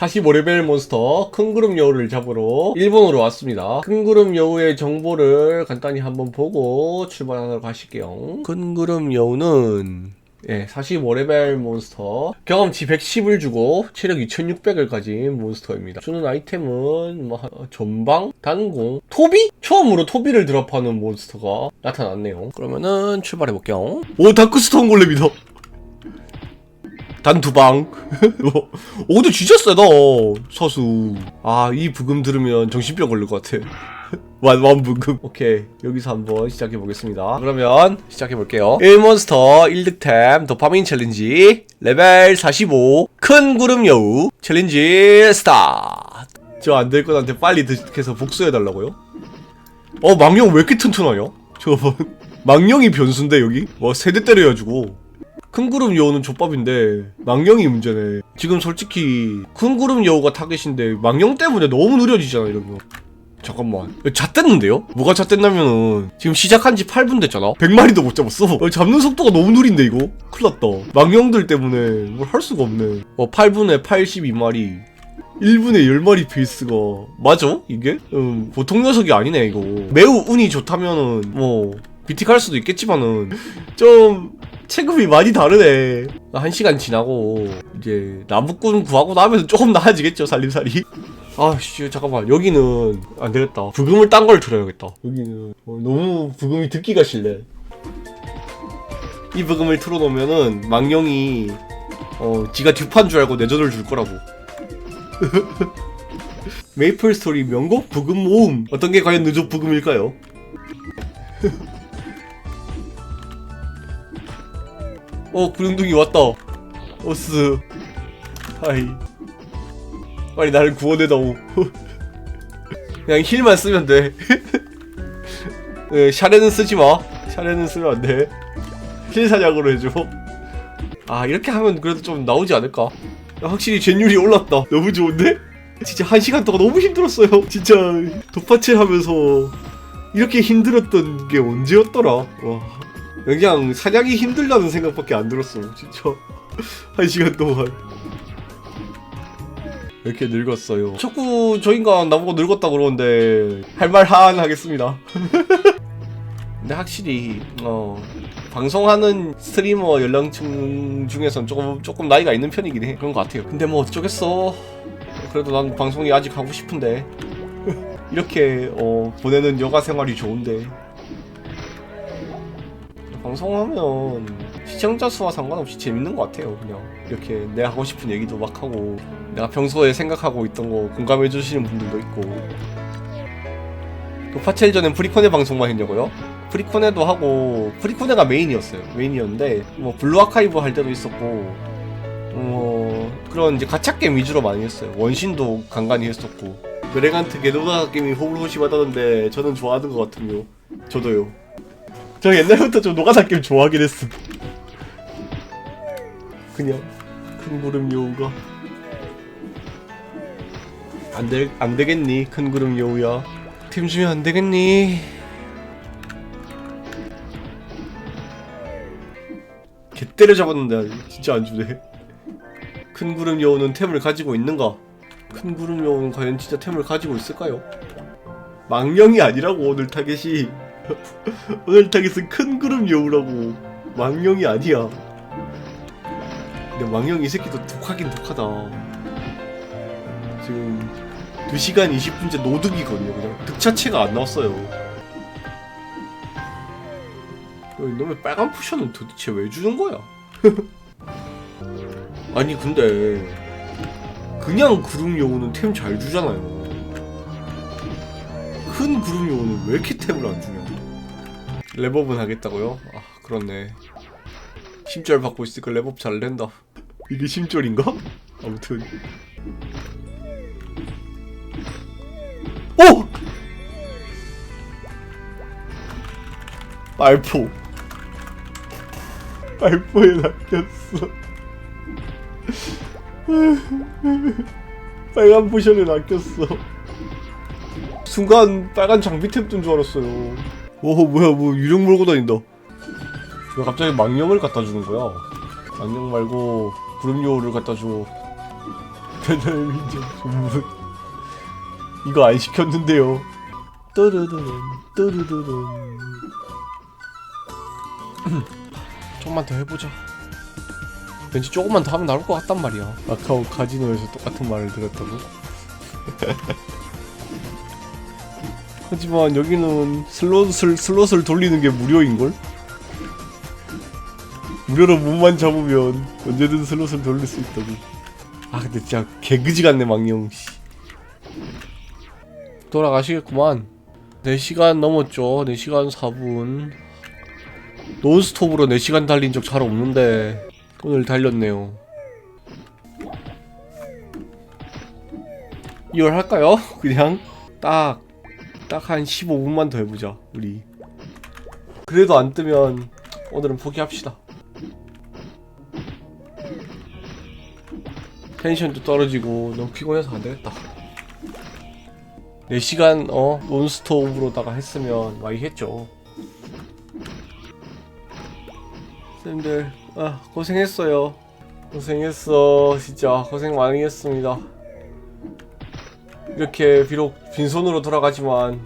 45레벨 몬스터 큰 그룹 여우를 잡으러 일본으로 왔습니다. 큰 그룹 여우의 정보를 간단히 한번 보고 출발하도록 하실게요. 큰 그룹 여우는 예, 45레벨 몬스터 경험치 110을 주고 체력 2600을 가진 몬스터입니다. 주는 아이템은 뭐 하- 전방, 단공, 토비? 처음으로 토비를 드랍하는 몬스터가 나타났네요. 그러면은 출발해 볼게요. 오 다크스톤 골렘이다. 단 두 방. 오, 근데 진짜 세다. 사수. 아, 이 부금 들으면 정신병 걸릴 것 같아. 완, 완 부금. 오케이. 여기서 한번 시작해 보겠습니다. 그러면 시작해 볼게요. 1몬스터 1득템 도파민 챌린지 레벨 45 큰 구름 여우 챌린지 스타트. 저 안 될 것한테 빨리 득해서 복수해 달라고요? 어, 망령 왜 이렇게 튼튼하냐? 저번 망령이 변수인데 여기? 와, 세대 때려가지고. 큰 구름 여우는 족밥인데 망령이 문제네. 지금 솔직히 큰 구름 여우가 타겟인데 망령 때문에 너무 느려지잖아 이러면. 잠깐만. 잣됐는데요? 뭐가 잣됐냐면은 지금 시작한 지 8분 됐잖아? 100마리도 못 잡았어. 어, 잡는 속도가 너무 느린데 이거? 큰일 났다. 망령들 때문에 뭘 할 수가 없네. 어, 8분에 82마리. 1분에 10마리 페이스가 맞아? 이게? 음, 보통 녀석이 아니네 이거. 매우 운이 좋다면은 뭐 비틱할 수도 있겠지만은 좀 체급이 많이 다르네. 한 시간 지나고 이제 나무꾼 구하고 나면 조금 나아지겠죠 살림살이. 아씨 잠깐만 여기는 안 되겠다. 부금을 딴 걸 들어야겠다. 여기는 어, 너무 부금이 듣기가 싫네. 이 부금을 틀어놓으면은 망령이 어 지가 듀판 줄 알고 내전을 줄 거라고. 메이플 스토리 명곡 부금 모음 어떤 게 과연 누적 부금일까요? 어 구름둥이 왔다. 오스. 하이. 빨리 나를 구원해다오. 그냥 힐만 쓰면 돼. 네, 샤레는 쓰지마. 샤레는 쓰면 안돼. 힐 사냥으로 해줘. 아 이렇게 하면 그래도 좀 나오지 않을까? 확실히 젠율이 올랐다. 너무 좋은데? 진짜 한 시간 동안 너무 힘들었어요. 진짜 도파칠 하면서 이렇게 힘들었던 게 언제였더라? 와 그냥 사냥이 힘들다는 생각밖에 안 들었어 진짜. 한 시간 동안. 왜 이렇게 늙었어요. 자꾸 저 인간 나보고 늙었다 그러는데 할말 하안 하겠습니다. 근데 확실히 어 방송하는 스트리머 연령층 중에선 조금 조금 나이가 있는 편이긴 해. 그런 것 같아요. 근데 뭐 어쩌겠어. 그래도 난 방송이 아직 하고 싶은데. 이렇게 어 보내는 여가 생활이 좋은데 방송하면 시청자 수와 상관없이 재밌는 것 같아요 그냥. 이렇게 내 하고 싶은 얘기도 막 하고 내가 평소에 생각하고 있던 거 공감해 주시는 분들도 있고. 도파첼 전엔 프리코네 방송만 했냐고요? 프리코네도 하고 프리코네가 메인이었어요. 메인이었는데 뭐 블루 아카이브 할 때도 있었고 뭐 그런 이제 가챠 게임 위주로 많이 했어요. 원신도 간간히 했었고. 그레간트 게노다 게임이 호불호심하다던데 저는 좋아하는 것 같은요. 저도요 저 옛날부터 좀 노가다 게임 좋아하긴 했어. 그냥 큰 구름 여우가 안될 안 되겠니 큰 구름 여우야 팀 주면 안 되겠니? 개 때려 잡았는데 진짜 안 주네. 큰 구름 여우는 템을 가지고 있는가? 큰 구름 여우는 과연 진짜 템을 가지고 있을까요? 망령이 아니라고 오늘 타겟이 오늘 타겟은 큰 그룹 여우라고 망령이 아니야. 근데 망령 이 새끼도 독하긴 독하다. 지금 2시간 20분째 노득이거든요. 그냥 득 자체가 안 나왔어요. 어, 이놈의 빨간 포션은 도대체 왜 주는 거야? 아니 근데 그냥 그룹 여우는 템 잘 주잖아요. 큰 그룹 여우는 왜 이렇게 템을 안 주냐 랩업은 하겠다고요? 아 그렇네. 심절 받고 있으니까 랩업 잘 된다. 이게 심절인가? 아무튼. 오! 말포. 말포에 낚였어. 빨간 포션에 낚였어. 순간 빨간 장비템 뜬 줄 알았어요 오 뭐야 뭐 유령 몰고 다닌다. 왜 갑자기 망령을 갖다 주는 거야? 망령 말고 구름요를 갖다 줘. 배달 민족 주문 이거 안 시켰는데요. 또르르른 또르르른 조금만 더 해보자. 왠지 조금만 더 하면 나올 것 같단 말이야. 마카오 카지노에서 똑같은 말을 들었다고? 하지만 여기는 슬롯을 슬롯을 돌리는 게 무료인걸? 무료로 몸만 잡으면 언제든 슬롯을 돌릴 수 있다고 아 근데 진짜 개그지 같네 망령 씨. 돌아가시겠구만 4시간 넘었죠 4시간 4분 논스톱으로 4시간 달린 적 잘 없는데 오늘 달렸네요 이걸 할까요? 그냥 딱 딱 한 15분만 더 해보자 우리. 그래도 안 뜨면 오늘은 포기합시다. 텐션도 떨어지고 너무 피곤해서 안 되겠다. 4시간 어 논스톱으로다가 했으면 많이 했죠. 쌤들 아 고생했어요. 고생했어 진짜. 고생 많이 했습니다 이렇게 비록 빈손으로 돌아가지만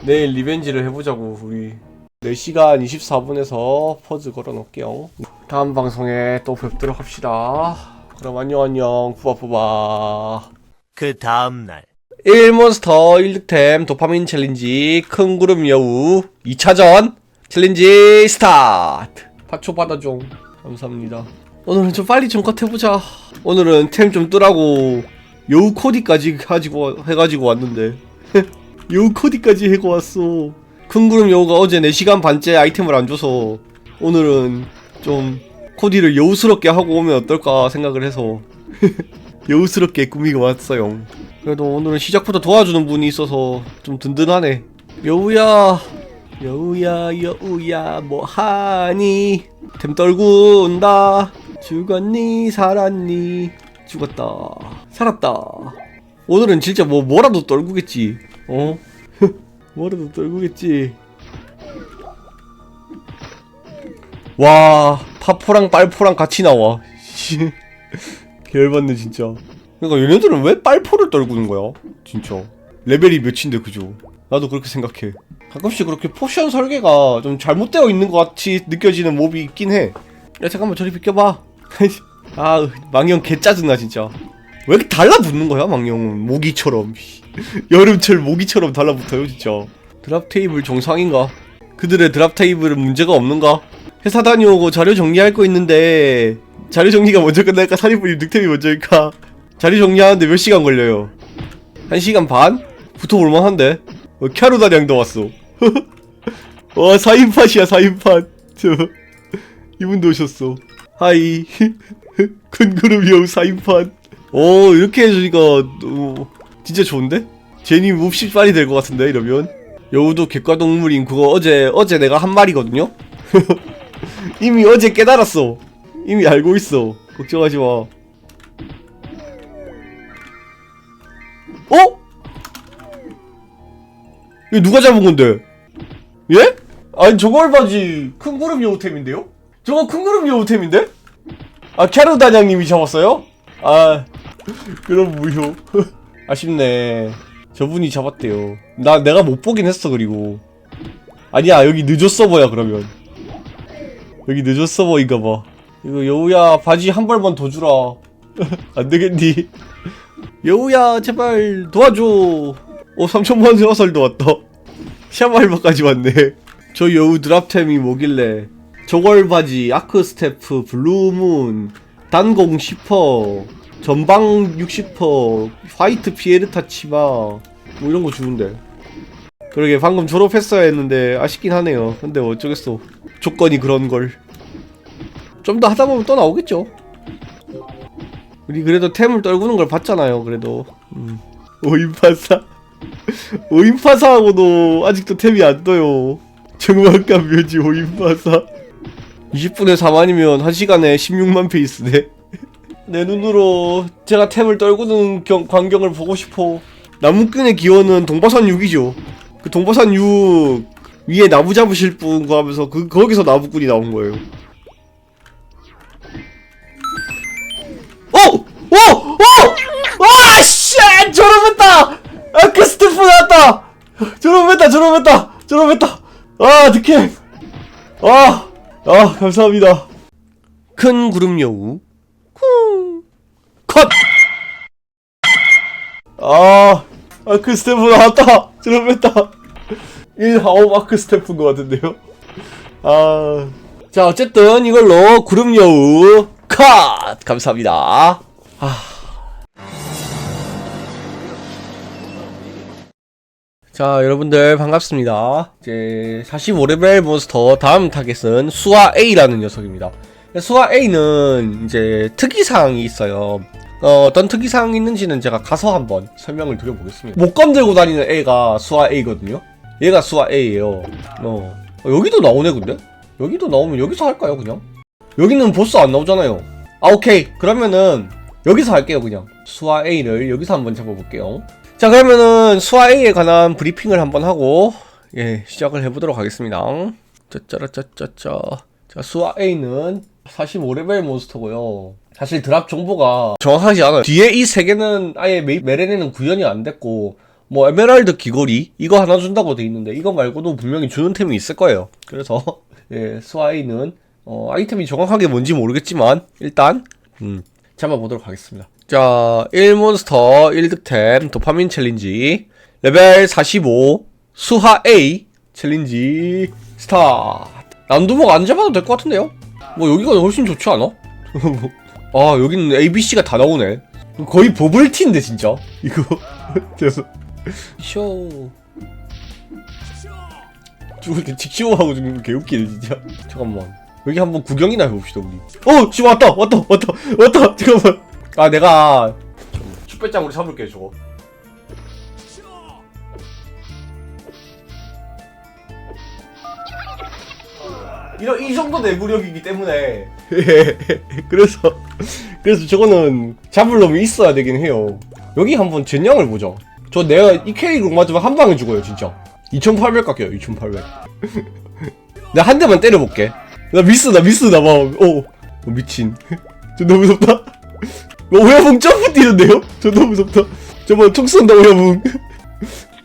내일 리벤지를 해보자고 우리 4시간 24분에서 퍼즈 걸어 놓을게요. 다음 방송에 또 뵙도록 합시다. 그럼 안녕 안녕. 뿌바뿌바. 그 다음날. 1몬스터 1득템 도파민 챌린지 큰 구름 여우 2차전 챌린지 스타트. 파초 받아줘. 감사합니다. 오늘은 좀 빨리 좀 컷 해보자. 오늘은 템 좀 뜨라고 여우 코디까지 가지고 해가지고 왔는데 여우 코디까지 해고 왔어 큰 구름 여우가 어제 4시간 반째 아이템을 안 줘서 오늘은 좀 코디를 여우스럽게 하고 오면 어떨까 생각을 해서 여우스럽게 꾸미고 왔어요 그래도 오늘은 시작부터 도와주는 분이 있어서 좀 든든하네. 여우야, 여우야, 여우야, 뭐하니? 템 떨군다. 죽었니, 살았니? 죽었다. 살았다. 오늘은 진짜 뭐 뭐라도 떨구겠지. 어? 뭐라도 떨구겠지. 와, 파포랑 빨포랑 같이 나와. 씨. 개열받네 진짜. 그러니까 얘네들은 왜 빨포를 떨구는 거야? 진짜 레벨이 몇인데 그죠? 나도 그렇게 생각해 가끔씩 그렇게 포션 설계가 좀 잘못되어 있는 것 같이 느껴지는 몹이 있긴 해 야 잠깐만 저리 비켜봐 아 망령 개 짜증나 진짜 왜 이렇게 달라붙는 거야 망령은 모기처럼 여름철 모기처럼 달라붙어요 진짜 드랍 테이블 정상인가? 그들의 드랍 테이블은 문제가 없는가? 회사 다녀오고 자료 정리할 거 있는데 자료 정리가 먼저 끝날까 사리분이 늑템이 먼저일까? 자리 정리하는데 몇 시간 걸려요? 한 시간 반? 붙어볼 만한데? 어, 캬루다량도 왔어. 와, 4인팟이야, 4인팟. 저, 이분도 오셨어. 하이. 큰 그룹 여우 4인팟. 오, 이렇게 해주니까, 어, 진짜 좋은데? 제니 몹시 빨리 될 것 같은데, 이러면? 여우도 객과동물인 그거 어제, 어제 내가 한 말이거든요? 이미 어제 깨달았어. 이미 알고 있어. 걱정하지 마. 어? 이거 누가 잡은 건데? 예? 아니 저걸 바지 큰 그룹 여우템인데요? 저거 큰 그룹 여우템인데? 아 캐르 단장님이 잡았어요? 아 그럼 무효. 아쉽네. 저분이 잡았대요. 나 내가 못 보긴 했어 그리고. 아니야 여기 늦었 서버야 그러면. 여기 늦었 서버인가봐. 이거 여우야 바지 한 벌만 더 주라. 안되겠니? 여우야 제발 도와줘. 어 3천만 화살도 왔다. 샤말바까지 왔네. 저 여우 드랍템이 뭐길래? 저걸 바지 아크 스태프 블루문 단공 10% 전방 60% 화이트 피에르타 치마 뭐 이런 거 주는데. 그러게 방금 졸업했어야 했는데 아쉽긴 하네요. 근데 어쩌겠어. 조건이 그런 걸. 좀 더 하다 보면 또 나오겠죠. 우리 그래도 템을 떨구는 걸 봤잖아요 그래도. 음. 오인파사. 오인파사하고도 아직도 템이 안 떠요. 정막감 묘지 오인파사 20분에 4만이면 1시간에 16만 페이스네. 내 눈으로 제가 템을 떨구는 경, 광경을 보고 싶어. 나무꾼의 기원은 동바산 6이죠. 그 동바산 6 위에 나무 잡으실 분 하면서 그 거기서 나무꾼이 나온 거예요. 어! 어! 어! 아 졸업했다! 아크 스태프 나왔다! 졸업했다! 졸업했다! 졸업했다! 아 득해 아, 아 감사합니다 큰 구름 여우 컷! 아 아크 스태프 나왔다 졸업했다 1 하오 아크 스태프인 것 같은데요 아. 자, 어쨌든 이걸로 구름 여우 컷! 감사합니다. 아. 자, 여러분들 반갑습니다. 이제 45레벨 몬스터 다음 타겟은 수아 A라는 녀석입니다. 수아 A는 이제 특이사항이 있어요. 어, 어떤 특이사항이 있는지는 제가 가서 한번 설명을 드려보겠습니다. 목검 들고 다니는 애가 수아 A거든요. 얘가 수아 A예요. 어. 어, 여기도 나오네 근데? 여기도 나오면 여기서 할까요 그냥? 여기는 보스 안 나오잖아요 아 오케이 그러면은 여기서 할게요 그냥 수아 A를 여기서 한번 잡아볼게요 자 그러면은 수아 A에 관한 브리핑을 한번 하고 예 시작을 해보도록 하겠습니다 짜짜라짜짜짜 자 수아 A는 45레벨 몬스터고요 사실 드랍 정보가 정확하지 않아요 뒤에 이 세 개는 아예 메, 메레네는 구현이 안 됐고 뭐 에메랄드 귀걸이 이거 하나 준다고 돼 있는데 이거 말고도 분명히 주는 템이 있을 거예요. 그래서 예, 스와이는 어, 아이템이 정확하게 뭔지 모르겠지만 일단 음, 잡아보도록 하겠습니다. 자, 1몬스터 1득템 도파민 챌린지 레벨 45 수하 A 챌린지 스타트. 난두목 안 잡아도 될 것 같은데요? 뭐 여기가 훨씬 좋지 않아? 아 여기는 ABC가 다 나오네. 거의 버블티인데 진짜 이거. 쇼. 죽을 때 직쇼하고 죽는 거 개웃기네 진짜. 잠깐만. 여기 한번 구경이나 해봅시다 우리. 어, 지금 왔다, 왔다, 왔다, 왔다. 잠깐만. 아 내가 축배짱으로 잡을게 저거. 이런 이 정도 내구력이기 때문에. 그래서 그래서 저거는 잡을 놈이 있어야 되긴 해요. 여기 한번 전량을 보자. 저 내가 이 캐릭으로 맞으면 한 방에 죽어요 진짜. 2800 깎여요 2800 내가 한 대만 때려볼게. 나 미스 나 미스 나봐 오, 오 미친. 저 너무 무섭다. 어, 오야붕 점프 뛰는데요? 저 너무 무섭다 저번 총 쏜다 오야붕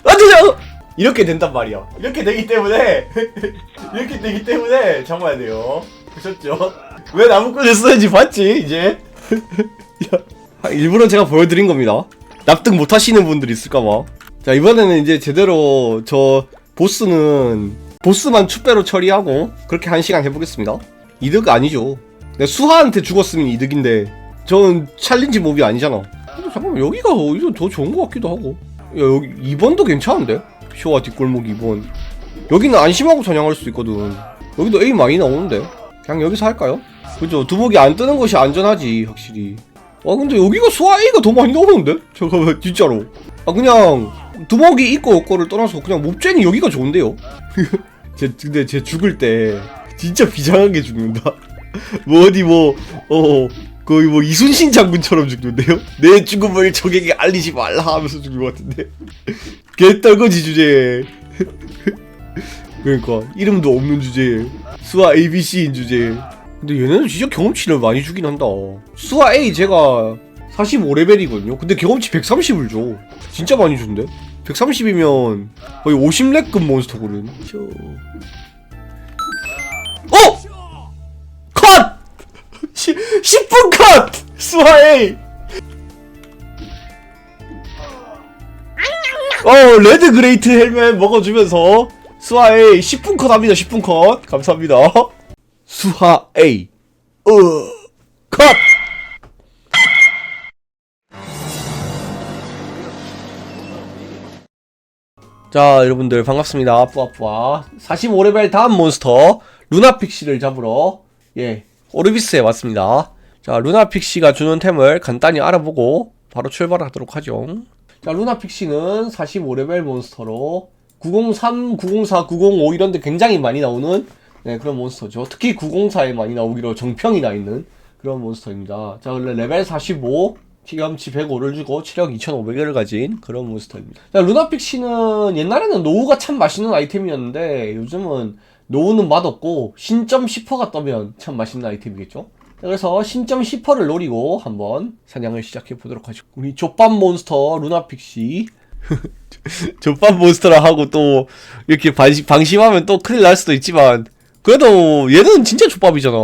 안돼 저 이렇게 된단 말이야 이렇게 되기 때문에 이렇게 되기 때문에 잡아야 돼요 보셨죠? 왜 나무꾼을 쓰는지 봤지 이제 야, 아, 일부러 제가 보여드린 겁니다 납득 못 하시는 분들이 있을까봐. 자, 이번에는 이제 제대로 저 보스는 보스만 축배로 처리하고 그렇게 한 시간 해보겠습니다. 이득 아니죠. 수하한테 죽었으면 이득인데 저는 챌린지 몹이 아니잖아. 근데 잠깐만, 여기가 오히려 더 좋은 것 같기도 하고. 야, 여기 2번도 괜찮은데? 쇼와 뒷골목 2번. 여기는 안심하고 사냥할 수 있거든. 여기도 A 많이 나오는데. 그냥 여기서 할까요? 그죠. 두목이 안 뜨는 것이 안전하지, 확실히. 아 근데 여기가 수아 A가 더 많이 나오는데? 잠깐만 진짜로 아 그냥 두목이 있고 없고를 떠나서 그냥 몹쟁이 여기가 좋은데요? 제 근데 제 죽을 때 진짜 비장하게 죽는다 뭐 어디 뭐 어 거의 뭐 이순신 장군처럼 죽는데요? 내 죽음을 적에게 알리지 말라 하면서 죽는 것 같은데 개떨거지 주제 그러니까 이름도 없는 주제 수아 ABC인 주제 근데 얘네는 진짜 경험치를 많이 주긴 한다. 수아 A 제가 45레벨이거든요. 근데 경험치 130을 줘. 진짜 많이 준대. 130이면 거의 50렙급 몬스터거든. 10분 컷! A! 어, 레드 그레이트 헬멧 먹어주면서 A 10분 컷 합니다. 10분 컷. 감사합니다. 수하 A 어 컷! 자 여러분들 반갑습니다 뿌아뿌아 45레벨 다음 몬스터 루나픽시를 잡으러 예 오르비스에 왔습니다 자 루나픽시가 주는 템을 간단히 알아보고 바로 출발하도록 하죠 자 루나픽시는 45레벨 몬스터로 903, 904, 905 이런데 굉장히 많이 나오는 네, 그런 몬스터죠. 특히 904에 많이 나오기로 정평이 나 있는 그런 몬스터입니다. 자, 원래 레벨 45, 경험치 105를 주고 체력 2,500개를 가진 그런 몬스터입니다. 자, 루나픽시는 옛날에는 노우가 참 맛있는 아이템이었는데 요즘은 노우는 맛없고 신점 10%가 떠면 참 맛있는 아이템이겠죠? 그래서 신점 10%를 노리고 한번 사냥을 시작해 보도록 하죠. 우리 족밥 몬스터 루나픽시. 족밥 몬스터라 하고 또 이렇게 방심, 방심하면 또 큰일 날 수도 있지만 그래도 얘는 진짜 족밥이잖아.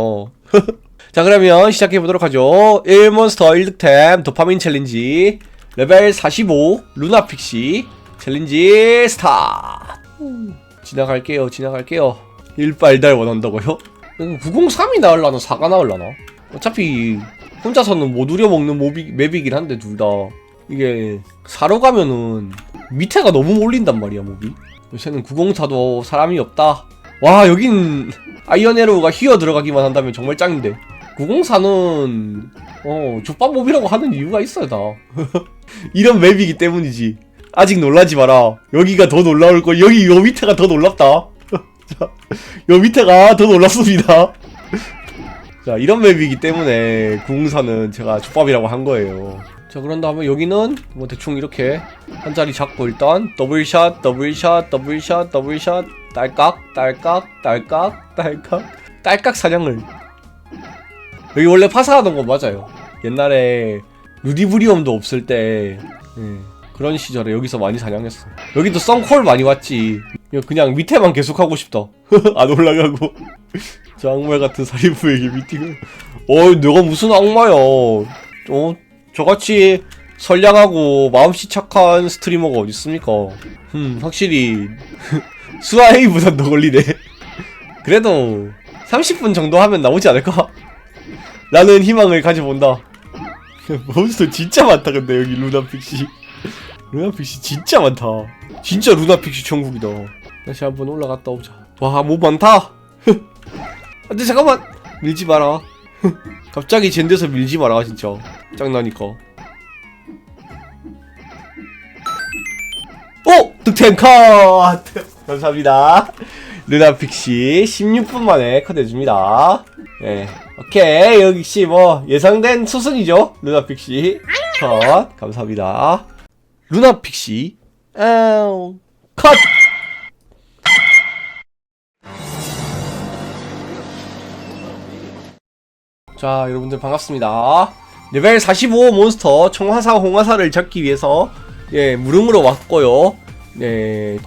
자 그러면 시작해 보도록 하죠. 1몬스터 1득템 도파민 챌린지 레벨 45 루나픽시 챌린지 스타트. 지나갈게요. 지나갈게요. 일발달 원한다고요? 903이 나을라나 4가 나을라나? 어차피 혼자서는 못 우려먹는 몹이, 맵이긴 한데 둘 다. 이게 4로 가면은 밑에가 너무 몰린단 말이야 몹이. 요새는 904도 사람이 없다. 와 여긴 아이언에로가 휘어 들어가기만 한다면 정말 짱인데. 904는 어 족밥 몹이라고 하는 이유가 있어요 다. 이런 맵이기 때문이지. 아직 놀라지 마라. 여기가 더 놀라울 걸 여기 요 밑에가 더 놀랍다 자, 요 밑에가 더 놀랍습니다. 자 이런 맵이기 때문에 904는 제가 족밥이라고 한 거예요. 자 그런 다음에 여기는 뭐 대충 이렇게 한 자리 잡고 일단 더블샷 더블샷 더블샷 더블샷. 딸깍 딸깍 딸깍 딸깍. 딸깍 사냥을. 여기 원래 파사하던 거 맞아요. 옛날에 루디브리엄도 없을 때 예, 그런 시절에 여기서 많이 사냥했어 여기도 썬콜 많이 왔지 그냥 밑에만 계속 하고 싶다. 안 올라가고. 저 악마 같은 살인부에게 미팅을. 어 내가 무슨 악마야. 어 저같이 선량하고 마음씨 착한 스트리머가 어딨습니까? 음 확실히 수아에이보단 더 걸리네. 그래도 30분 정도 하면 나오지 않을까? 라는 희망을 가져본다. 몬스터 진짜 많다 근데 여기 루나픽시. 루나픽시 진짜 많다. 진짜 루나픽시 천국이다 다시 한번 올라갔다 오자. 와뭐 많다. 안돼 잠깐만. 밀지 마라. 갑자기 젠데서 밀지 마라 진짜. 짱나니까. 오! 득템 컷! 감사합니다. 루나픽시 16분 만에 컷 해줍니다. 네 오케이. 역시 뭐 예상된 수순이죠? 루나픽시 컷. 감사합니다. 루나픽시. 컷! 자 여러분들 반갑습니다. 레벨 45 몬스터 청화사 홍화사를 잡기 위해서 예 무릉으로 왔고요. 네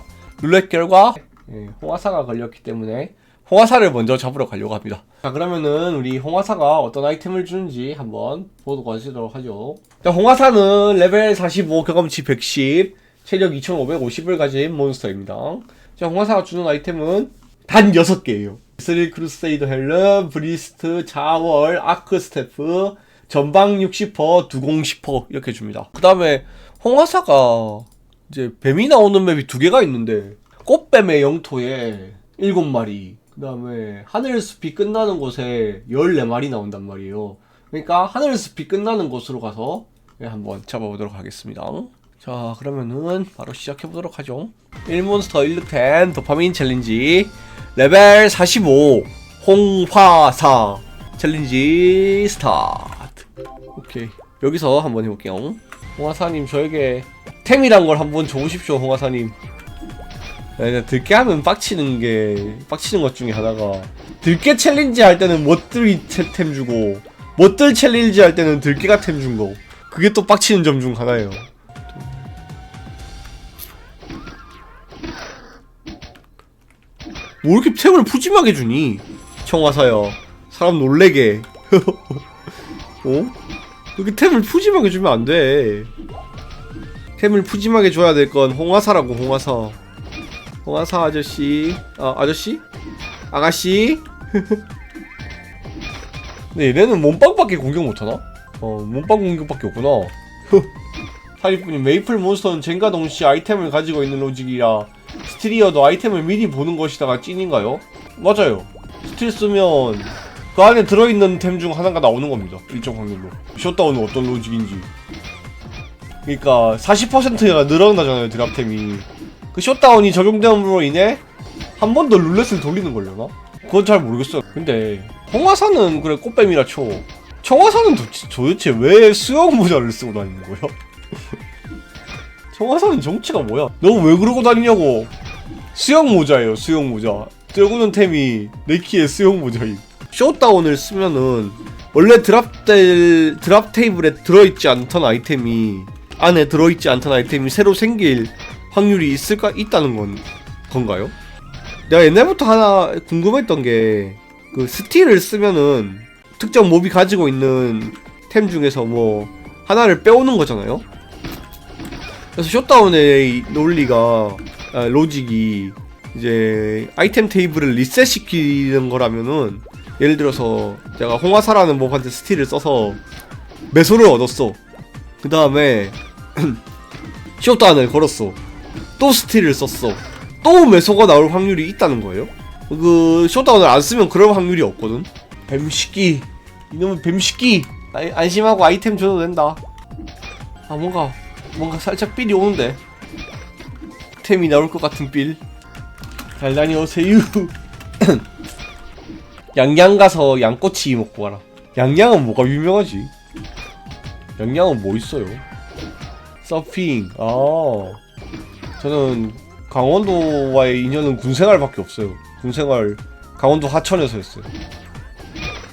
룰렛 결과 예, 홍화사가 걸렸기 때문에 홍화사를 먼저 잡으러 가려고 합니다. 자 그러면은 우리 홍화사가 어떤 아이템을 주는지 한번 보도록 하시도록 하죠. 자 홍화사는 레벨 45 경험치 110 체력 2550을 가진 몬스터입니다. 자 홍화사가 주는 아이템은 단 6개예요 스릴 크루세이더 헬름, 브리스트, 자월, 아크 스태프, 전방 60%, 두공 10% 이렇게 줍니다. 그 다음에 홍화사가 이제 뱀이 나오는 맵이 두 개가 있는데 꽃뱀의 영토에 7마리, 그 다음에 하늘 숲이 끝나는 곳에 14마리 나온단 말이에요. 그러니까 하늘 숲이 끝나는 곳으로 가서 네, 한번 잡아보도록 하겠습니다. 자 그러면은 바로 시작해보도록 하죠 1몬스터 1득템 도파민 챌린지 레벨 45 홍화사 챌린지 스타트. 오케이. 여기서 한번 해볼게요. 홍화사님 저에게 템이란 걸 한번 줘보십시오 홍화사님. 네, 들깨 하면 빡치는 게 빡치는 것 중에 하나가 들깨 챌린지 할 때는 못들이 템 주고 못들 챌린지 할 때는 들깨가 템 준 거. 그게 또 빡치는 점 중 하나예요 뭐 이렇게 템을 푸짐하게 주니? 청화사야. 사람 놀래게. 어? 이렇게 템을 푸짐하게 주면 안 돼. 템을 푸짐하게 줘야 될 건 홍화사라고, 홍화사. 홍화사 아저씨. 아, 아저씨? 아가씨? 근데 얘네는 몸빵밖에 공격 못하나? 어, 몸빵 공격밖에 없구나. 사기꾼님, 메이플 몬스터는 젠가 동시 아이템을 가지고 있는 로직이라 스트리어도 아이템을 미리 보는 것이다가 찐인가요? 맞아요. 스틸 쓰면 그 안에 들어있는 템 중 하나가 나오는 겁니다. 일정 확률로. 셧다운은 어떤 로직인지. 그러니까 40%가 늘어나잖아요, 드랍템이. 그 셧다운이 적용됨으로 인해 한 번 더 룰렛을 돌리는 걸려나? 그건 잘 모르겠어요. 근데 홍화사는 그래 꽃뱀이라 쳐. 청화사는 도대체, 왜 수영 모자를 쓰고 다니는 거야? 청화사는 정체가 뭐야? 너 왜 그러고 다니냐고? 수영 모자예요, 수영 모자. 뜨고는 템이 네키의 수영 모자임. 쇼다운을 쓰면은 원래 드랍될 드랍 테이블에 들어있지 않던 아이템이 안에 들어있지 않던 아이템이 새로 생길 확률이 있을까 있다는 건 건가요? 내가 옛날부터 하나 궁금했던 게 그 스틸을 쓰면은 특정 몹이 가지고 있는 템 중에서 뭐 하나를 빼오는 거잖아요. 그래서 쇼다운의 이 논리가 아, 로직이 이제 아이템 테이블을 리셋시키는 거라면은 예를 들어서 제가 홍화사라는 몹한테 스틸을 써서 매소를 얻었어. 그 다음에 쇼다운을 걸었어. 또 스틸을 썼어. 또 매소가 나올 확률이 있다는 거예요. 그 쇼다운을 안 쓰면 그럴 확률이 없거든. 뱀식기 이놈은 뱀식기 아, 안심하고 아이템 줘도 된다. 아 뭔가 뭔가 살짝 삘이 오는데 템이 나올 것 같은 삘. 잘 다녀오세요. 양양 가서 양꼬치 먹고 와라. 양양은 뭐가 유명하지? 양양은 뭐 있어요? 서핑. 아, 저는 강원도와의 인연은 군생활밖에 없어요. 군생활 강원도 하천에서 했어요.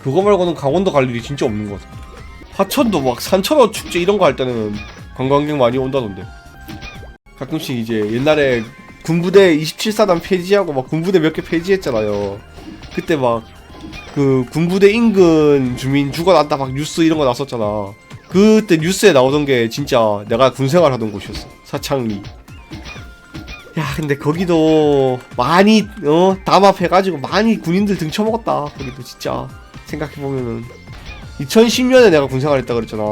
그거 말고는 강원도 갈 일이 진짜 없는 것 같아요. 하천도 막 산천어 축제 이런 거 할 때는 관광객 많이 온다던데. 가끔씩 이제 옛날에 군부대 27사단 폐지하고 막 군부대 몇 개 폐지했잖아요. 그때 막 그 군부대 인근 주민 죽어났다 막 뉴스 이런 거 났었잖아. 그때 뉴스에 나오던 게 진짜 내가 군생활 하던 곳이었어. 사창리. 야 근데 거기도 많이 어 담합해가지고 많이 군인들 등쳐먹었다. 거기도 진짜 생각해보면은 2010년에 내가 군생활 했다 그랬잖아.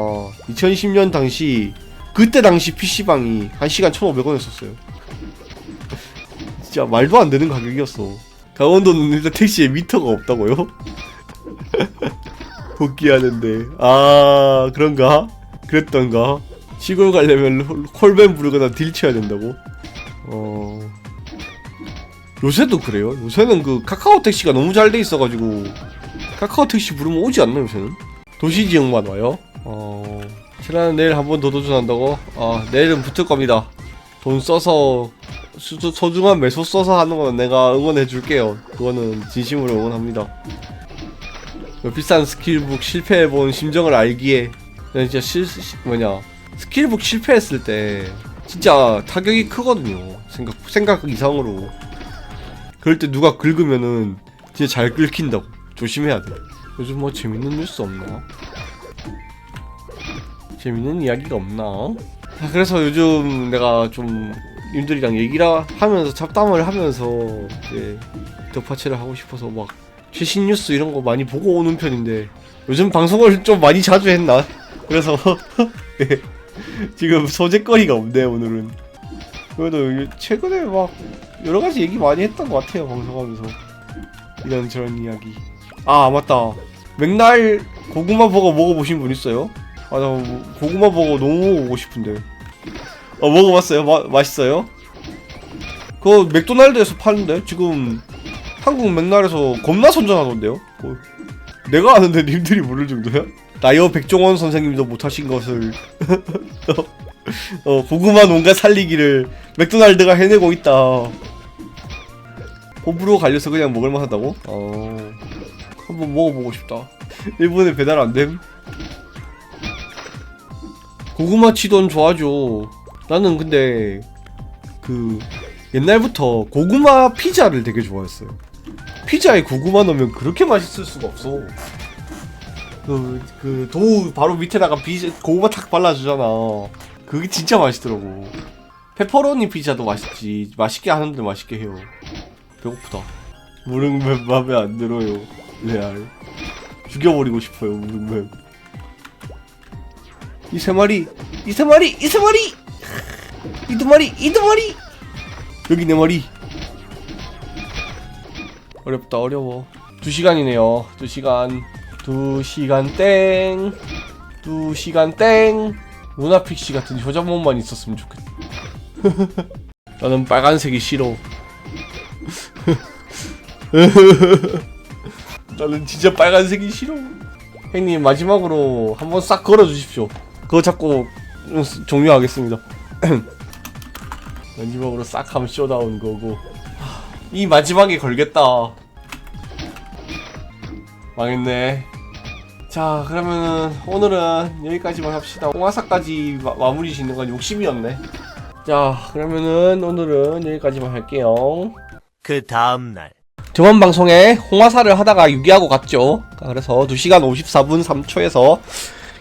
2010년 당시 그때 당시 PC방이 1시간 1,500원 했었어요. 진짜 말도 안 되는 가격이었어. 강원도는 일단 택시에 미터가 없다고요? 복귀하는데 아 그런가? 그랬던가? 시골 가려면 홀- 콜밴 부르거나 딜 쳐야 된다고? 어 요새도 그래요? 요새는 그 카카오 택시가 너무 잘 돼 있어가지고 카카오 택시 부르면 오지 않나 요새는? 도시 지역만 와요? 어 실화는 내일 한 번 더 도전한다고? 아 내일은 붙을 겁니다. 돈 써서 수, 소중한 매소 써서 하는 거는 내가 응원해 줄게요. 그거는 진심으로 응원합니다. 그 비싼 스킬북 실패해본 심정을 알기에 난 진짜 실 시- 뭐냐. 스킬북 실패했을 때 진짜 타격이 크거든요. 생각 생각 이상으로. 그럴 때 누가 긁으면은 진짜 잘 긁힌다고. 조심해야 돼. 요즘 뭐 재밌는 뉴스 없나 재밌는 이야기가 없나? 아, 그래서 요즘 내가 좀 님들이랑 얘기를 하면서 잡담을 하면서 이제 덕파체를 하고 싶어서 막 최신 뉴스 이런 거 많이 보고 오는 편인데 요즘 방송을 좀 많이 자주 했나? 그래서 예, 지금 소재거리가 없네 오늘은. 그래도 요- 최근에 막 여러 가지 얘기 많이 했던 것 같아요 방송하면서. 이런 저런 이야기. 아 맞다. 맥날 고구마 버거 먹어보신 분 있어요? 아 나 고구마 버거 너무 먹어보고 싶은데 어 먹어봤어요? 마, 맛있어요? 그거 맥도날드에서 파는데 지금 한국 맥날에서 겁나 선전하던데요? 어, 내가 아는데 님들이 모를 정도야? 나이어 백종원 선생님도 못하신 것을 어, 고구마 농가 살리기를 맥도날드가 해내고 있다 호불호 갈려서 그냥 먹을만 하다고? 어... 한번 먹어보고 싶다 일본에 배달 안됨? 고구마 치돈 좋아하죠 나는 근데 그 옛날부터 고구마 피자를 되게 좋아했어요. 피자에 고구마 넣으면 그렇게 맛있을 수가 없어. 그, 그, 도우 바로 밑에다가 비, 고구마 탁 발라주잖아. 그게 진짜 맛있더라고. 페퍼로니 피자도 맛있지. 맛있게 하는데 맛있게 해요. 배고프다. 무릉맨 맘에 안 들어요. 레알. 죽여버리고 싶어요, 무릉맨. 이 세 마리, 이 세 마리, 이 세 마리! 이 두 마리, 이 두 마리! 여기 내 머리. 어렵다, 어려워. 두 시간이네요. 두 시간. 두 시간 땡. 두 시간 땡. 루나픽시 같은 효자몬만 있었으면 좋겠다. 나는 빨간색이 싫어. 나는 진짜 빨간색이 싫어. 형님 마지막으로 한번 싹 걸어 주십시오. 그거 자꾸 음, 종료하겠습니다. 마지막으로 싹 하면 쇼다운 거고 하, 이 마지막에 걸겠다 망했네. 자, 그러면은 오늘은 여기까지만 합시다. 홍화사까지 마, 마무리 짓는 건 욕심이었네. 자, 그러면은 오늘은 여기까지만 할게요. 그 다음날 저번 방송에 홍화사를 하다가 유기하고 갔죠. 그래서 2시간 54분 3초에서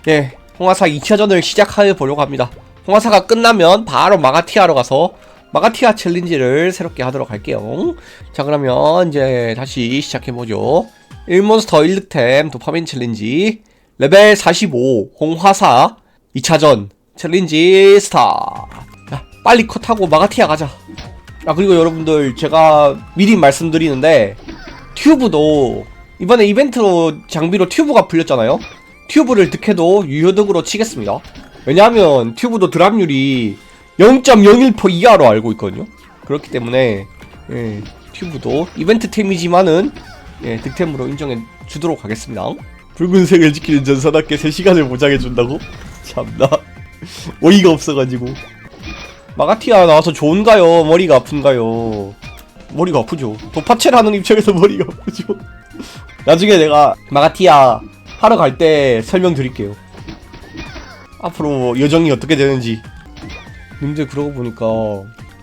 예, 홍화사 2차전을 시작해 보려고 합니다. 홍화사가 끝나면 바로 마가티아로 가서 마가티아 챌린지를 새롭게 하도록 할게요. 자, 그러면 이제 다시 시작해 보죠. 1몬스터 1득템 도파민 챌린지 레벨 45 홍화사 2차전 챌린지 스타트. 야, 빨리 컷하고 마가티아 가자. 아 그리고 여러분들 제가 미리 말씀드리는데 튜브도 이번에 이벤트로 장비로 튜브가 풀렸잖아요 튜브를 득해도 유효득으로 치겠습니다 왜냐하면 튜브도 드랍률이 0.01% 이하로 알고 있거든요 그렇기 때문에 예, 튜브도 이벤트 템이지만은 예, 득템으로 인정해 주도록 하겠습니다 붉은색을 지키는 전사답게 3시간을 보장해준다고? 참나 어이가 없어가지고 마가티아 나와서 좋은가요? 머리가 아픈가요? 머리가 아프죠. 도파체를 하는 입장에서 머리가 아프죠. 나중에 내가 마가티아 하러 갈 때 설명드릴게요. 앞으로 여정이 어떻게 되는지. 님들 그러고 보니까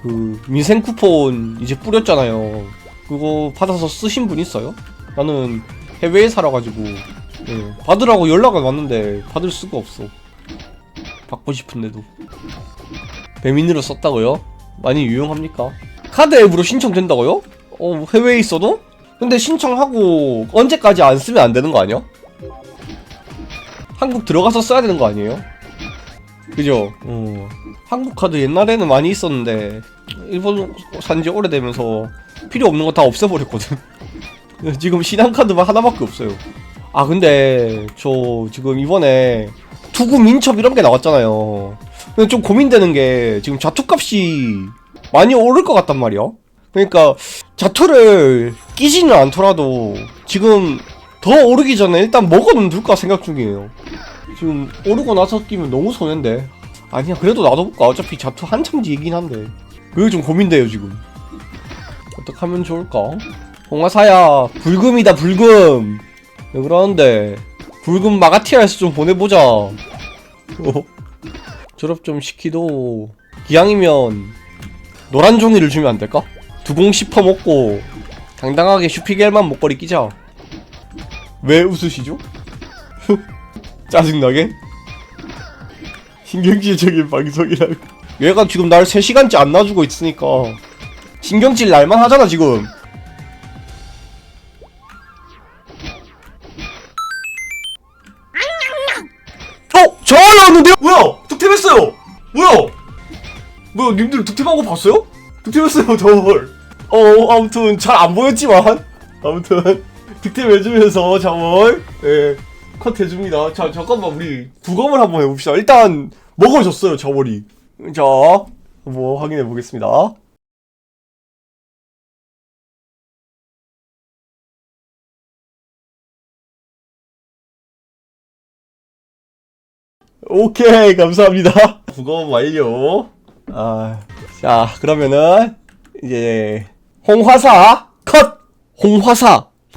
그 민생 쿠폰 이제 뿌렸잖아요. 그거 받아서 쓰신 분 있어요? 나는 해외에 살아가지고 예, 받으라고 연락은 왔는데 받을 수가 없어. 받고 싶은데도. 배민으로 썼다고요? 많이 유용합니까? 카드 앱으로 신청된다고요? 어, 해외에 있어도? 근데 신청하고 언제까지 안 쓰면 안 되는 거 아니야? 한국 들어가서 써야 되는 거 아니에요? 그죠? 어. 한국 카드 옛날에는 많이 있었는데 일본 산지 오래되면서 필요 없는 거 다 없애버렸거든. 지금 신한 카드만 하나밖에 없어요. 아 근데 저 지금 이번에 투구 민첩 이런 게 나왔잖아요. 근데 좀 고민되는 게 지금 자투값이 많이 오를 것 같단 말이야. 그러니까 자투를 끼지는 않더라도 지금 더 오르기 전에 일단 먹어는 둘까 생각 중이에요. 지금 오르고 나서 끼면 너무 손해인데. 아니야 그래도 놔둬볼까 어차피 자투 한참 뒤이긴 한데. 그게 좀 고민돼요 지금. 어떻게 하면 좋을까? 홍화사야 불금이다 불금. 왜 그러는데 불금 마가티아에서 좀 보내보자. 어? 졸업 좀 시키도 기왕이면 노란 종이를 주면 안 될까? 두공 씹어 먹고 당당하게 슈피겔만 목걸이 끼자. 왜 웃으시죠? 짜증나게? 신경질적인 방송이라고. 얘가 지금 날 3시간째 안 놔주고 있으니까 신경질 날만 하잖아 지금. 어! 저 올라왔는데요? 뭐야! 득템했어요! 뭐야! 뭐야, 님들 득템한 거 봤어요? 득템했어요, 저걸. 어, 아무튼 잘 안 보였지만. 아무튼, 득템 해주면서 저걸, 예, 컷 해줍니다. 자, 잠깐만, 우리 부검을 한번 해봅시다. 일단, 먹어줬어요, 저걸이. 자, 한번 확인해 보겠습니다. 오케이 감사합니다 부검 완료 아, 자 그러면은 이제 홍화사 컷 홍화사